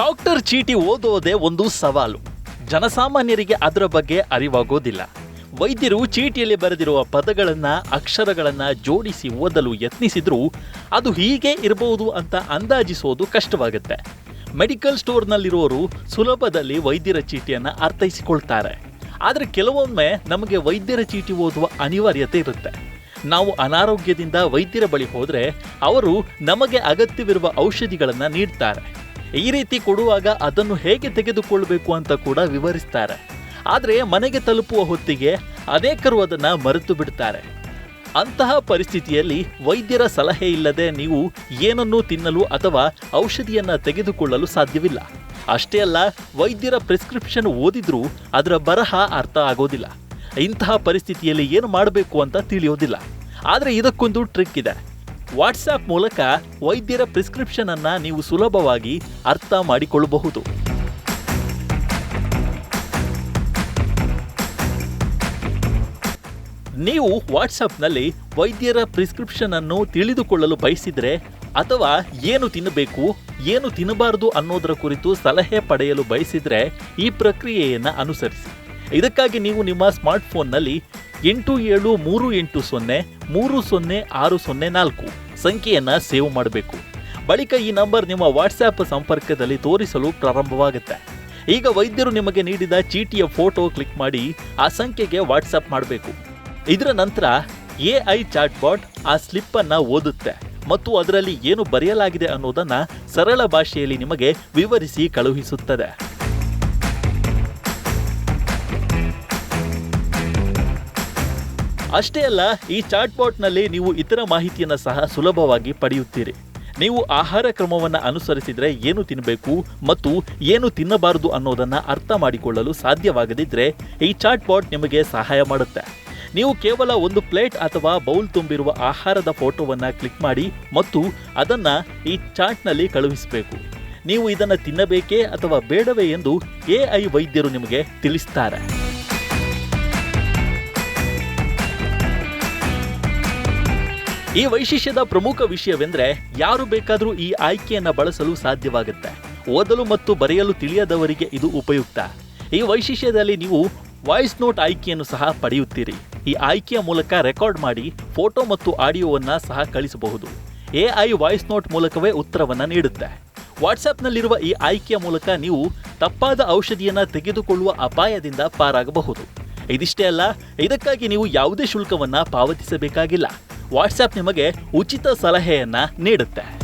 Doctor ಚೀಟಿ ಓದೋದೇ ಒಂದು ಸವಾಲು. ಜನಸಾಮಾನ್ಯರಿಗೆ ಅದರ ಬಗ್ಗೆ ಅರಿವಾಗೋದಿಲ್ಲ. ವೈದ್ಯರು ಚೀಟಿಯಲ್ಲಿ ಬರೆದಿರುವ ಪದಗಳನ್ನ, ಅಕ್ಷರಗಳನ್ನ ಜೋಡಿಸಿ ಓದಲು ಯತ್ನಿಸಿದ್ರೂ ಅದು ಹೀಗೆ ಇರಬಹುದು ಅಂತ ಅಂದಾಜಿಸೋದು ಕಷ್ಟವಾಗುತ್ತೆ. ಮೆಡಿಕಲ್ ಸ್ಟೋರ್ನಲ್ಲಿರೋರು ಸುಲಭದಲ್ಲಿ ವೈದ್ಯರ ಚೀಟಿಯನ್ನು ಅರ್ಥೈಸಿಕೊಳ್ತಾರೆ. ಆದರೆ ಕೆಲವೊಮ್ಮೆ ನಮಗೆ ವೈದ್ಯರ ಚೀಟಿ ಓದುವ ಅನಿವಾರ್ಯತೆ ಇರುತ್ತೆ. ನಾವು ಅನಾರೋಗ್ಯದಿಂದ ವೈದ್ಯರ ಬಳಿ ಹೋದರೆ ಅವರು ನಮಗೆ ಅಗತ್ಯವಿರುವ ಔಷಧಿಗಳನ್ನು ನೀಡ್ತಾರೆ. ಈ ರೀತಿ ಕೊಡುವಾಗ ಅದನ್ನು ಹೇಗೆ ತೆಗೆದುಕೊಳ್ಳಬೇಕು ಅಂತ ಕೂಡ ವಿವರಿಸ್ತಾರೆ. ಆದರೆ ಮನೆಗೆ ತಲುಪುವ ಹೊತ್ತಿಗೆ ಅನೇಕರು ಅದನ್ನು ಮರೆತು ಬಿಡ್ತಾರೆ. ಅಂತಹ ಪರಿಸ್ಥಿತಿಯಲ್ಲಿ ವೈದ್ಯರ ಸಲಹೆ ಇಲ್ಲದೆ ನೀವು ಏನನ್ನೂ ತಿನ್ನಲು ಅಥವಾ ಔಷಧಿಯನ್ನು ತೆಗೆದುಕೊಳ್ಳಲು ಸಾಧ್ಯವಿಲ್ಲ. ಅಷ್ಟೇ ಅಲ್ಲ, ವೈದ್ಯರ ಪ್ರಿಸ್ಕ್ರಿಪ್ಷನ್ ಓದಿದ್ರೂ ಅದರ ಬರಹ ಅರ್ಥ ಆಗೋದಿಲ್ಲ. ಇಂತಹ ಪರಿಸ್ಥಿತಿಯಲ್ಲಿ ಏನು ಮಾಡಬೇಕು ಅಂತ ತಿಳಿಯೋದಿಲ್ಲ. ಆದರೆ ಇದಕ್ಕೊಂದು ಟ್ರಿಕ್ ಇದೆ. ವಾಟ್ಸಾಪ್ ಮೂಲಕ ವೈದ್ಯರ ಪ್ರಿಸ್ಕ್ರಿಪ್ಷನ್ ಅನ್ನ ನೀವು ಸುಲಭವಾಗಿ ಅರ್ಥ ಮಾಡಿಕೊಳ್ಳಬಹುದು. ನೀವು ವಾಟ್ಸಪ್ನಲ್ಲಿ ವೈದ್ಯರ ಪ್ರಿಸ್ಕ್ರಿಪ್ಷನ್ ಅನ್ನು ತಿಳಿದುಕೊಳ್ಳಲು ಬಯಸಿದರೆ ಅಥವಾ ಏನು ತಿನ್ನಬೇಕು, ಏನು ತಿನ್ನಬಾರದು ಅನ್ನೋದರ ಕುರಿತು ಸಲಹೆ ಪಡೆಯಲು ಬಯಸಿದರೆ ಈ ಪ್ರಕ್ರಿಯೆಯನ್ನು ಅನುಸರಿಸಿ. ಇದಕ್ಕಾಗಿ ನೀವು ನಿಮ್ಮ ಸ್ಮಾರ್ಟ್ಫೋನ್ನಲ್ಲಿ ಎಂಟು ಏಳು ಮೂರು ಎಂಟು ಸೊನ್ನೆ, ಮೂರು ಸೊನ್ನೆ ಆರು ಸೊನ್ನೆ ನಾಲ್ಕು ಸಂಖ್ಯೆಯನ್ನು ಸೇವ್ ಮಾಡಬೇಕು. ಬಳಿಕ ಈ ನಂಬರ್ ನಿಮ್ಮ ವಾಟ್ಸ್ಆ್ಯಪ್ ಸಂಪರ್ಕದಲ್ಲಿ ತೋರಿಸಲು ಪ್ರಾರಂಭವಾಗುತ್ತೆ. ಈಗ ವೈದ್ಯರು ನಿಮಗೆ ನೀಡಿದ ಚೀಟಿಯ ಫೋಟೋ ಕ್ಲಿಕ್ ಮಾಡಿ ಆ ಸಂಖ್ಯೆಗೆ ವಾಟ್ಸಪ್ ಮಾಡಬೇಕು. ಇದರ ನಂತರ ಎ ಐ ಚಾಟ್ಬಾಟ್ ಆ ಸ್ಲಿಪ್ಪನ್ನು ಓದುತ್ತೆ ಮತ್ತು ಅದರಲ್ಲಿ ಏನು ಬರೆಯಲಾಗಿದೆ ಅನ್ನೋದನ್ನು ಸರಳ ಭಾಷೆಯಲ್ಲಿ ನಿಮಗೆ ವಿವರಿಸಿ ಕಳುಹಿಸುತ್ತದೆ. ಅಷ್ಟೇ ಅಲ್ಲ, ಈ ಚಾಟ್ ಚಾಟ್ಬಾಟ್ನಲ್ಲಿ ನೀವು ಇತರ ಮಾಹಿತಿಯನ್ನು ಸಹ ಸುಲಭವಾಗಿ ಪಡೆಯುತ್ತೀರಿ. ನೀವು ಆಹಾರ ಕ್ರಮವನ್ನು ಅನುಸರಿಸಿದರೆ ಏನು ತಿನ್ನಬೇಕು ಮತ್ತು ಏನು ತಿನ್ನಬಾರದು ಅನ್ನೋದನ್ನು ಅರ್ಥ ಮಾಡಿಕೊಳ್ಳಲು ಸಾಧ್ಯವಾಗದಿದ್ದರೆ ಈ ಚಾಟ್ ಚಾಟ್ಬಾಟ್ ನಿಮಗೆ ಸಹಾಯ ಮಾಡುತ್ತೆ. ನೀವು ಕೇವಲ ಒಂದು ಪ್ಲೇಟ್ ಅಥವಾ ಬೌಲ್ ತುಂಬಿರುವ ಆಹಾರದ ಫೋಟೋವನ್ನು ಕ್ಲಿಕ್ ಮಾಡಿ ಮತ್ತು ಅದನ್ನು ಈ ಚಾಟ್ನಲ್ಲಿ ಕಳುಹಿಸಬೇಕು. ನೀವು ಇದನ್ನು ತಿನ್ನಬೇಕೇ ಅಥವಾ ಬೇಡವೇ ಎಂದು ಎ ಐ ವೈದ್ಯರು ನಿಮಗೆ ತಿಳಿಸ್ತಾರೆ. ಈ ವೈಶಿಷ್ಟ್ಯದ ಪ್ರಮುಖ ವಿಷಯವೆಂದರೆ ಯಾರು ಬೇಕಾದರೂ ಈ ಆಯ್ಕೆಯನ್ನು ಬಳಸಲು ಸಾಧ್ಯವಾಗುತ್ತೆ. ಓದಲು ಮತ್ತು ಬರೆಯಲು ತಿಳಿಯದವರಿಗೆ ಇದು ಉಪಯುಕ್ತ. ಈ ವೈಶಿಷ್ಟ್ಯದಲ್ಲಿ ನೀವು ವಾಯ್ಸ್ ನೋಟ್ ಆಯ್ಕೆಯನ್ನು ಸಹ ಪಡೆಯುತ್ತೀರಿ. ಈ ಆಯ್ಕೆಯ ಮೂಲಕ ರೆಕಾರ್ಡ್ ಮಾಡಿ ಫೋಟೋ ಮತ್ತು ಆಡಿಯೋವನ್ನು ಸಹ ಕಳಿಸಬಹುದು. ಎ ಐ ವಾಯ್ಸ್ ನೋಟ್ ಮೂಲಕವೇ ಉತ್ತರವನ್ನು ನೀಡುತ್ತೆ. ವಾಟ್ಸಪ್ನಲ್ಲಿರುವ ಈ ಆಯ್ಕೆಯ ಮೂಲಕ ನೀವು ತಪ್ಪಾದ ಔಷಧಿಯನ್ನು ತೆಗೆದುಕೊಳ್ಳುವ ಅಪಾಯದಿಂದ ಪಾರಾಗಬಹುದು. ಇದಿಷ್ಟೇ ಅಲ್ಲ, ಇದಕ್ಕಾಗಿ ನೀವು ಯಾವುದೇ ಶುಲ್ಕವನ್ನು ಪಾವತಿಸಬೇಕಾಗಿಲ್ಲ. ವಾಟ್ಸ್ಆ್ಯಪ್ ನಿಮಗೆ ಉಚಿತ ಸಲಹೆಯನ್ನ ನೀಡುತ್ತೆ.